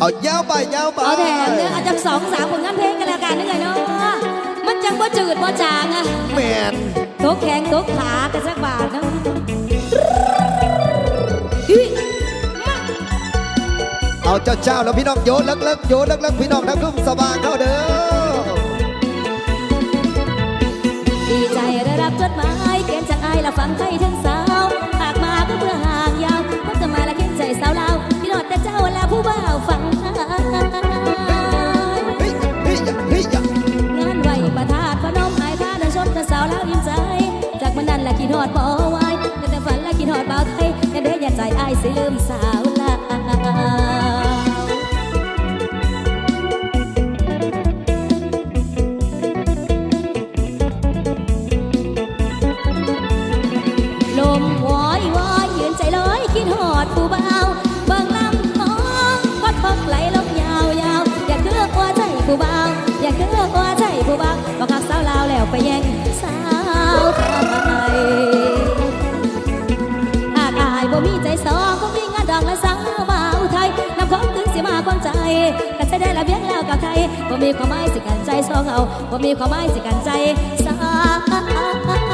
เอายาวไปยาวไปเอาแถมเนื้อเอาจากสองสามผลงานเพลงกันแล้วกันนึกไงเนาะมันจังบ่จืดบ่จางอะแมนตกแข็งตกขากันสักบาทเนาะอุ๊ยมาเอาเจ้าเจ้าแล้วพี่น้องโยนเลิกเลิกโยนเลิกเลิกพี่น้องทั้งรุ่มสว่างเข้าเด้อดีใจได้รับจดหมายเขียนจากอายและฟังไทยทั้งสาวหากมาก็เพื่อห่างยาวพบกันมาและเขียนใจสาว มทั้งสาวลาวยิ้มใจจากมันนั้นและกินหอดบ่ไหวแต่แต่ฝันและกินหอดบ่าวไทยแต่เด้ออย่าใจอายสิลืมสาวลาว ความใจกันจะได้ละเบียงแล้วกับใครบ่มีความหมายสิกันใจสองเอาบ่มีความหมายสิกันใจสา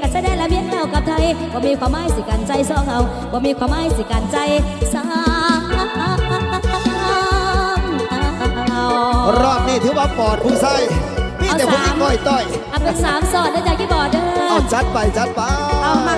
ก็จะได้ละเบียงแล้วกับไทยบ่มีความหมายสิกันใจสองเอาบ่มีความหมายสิกันใจสาวรอบนี้ถือว่าปอดผู้ใส่มีแต่ผู้หญิงก้อยต้อยเอาเป็นสามสอดนะจ๊ะกี่บอร์เด้อเอาจัดไปจัดไปเอามักเบา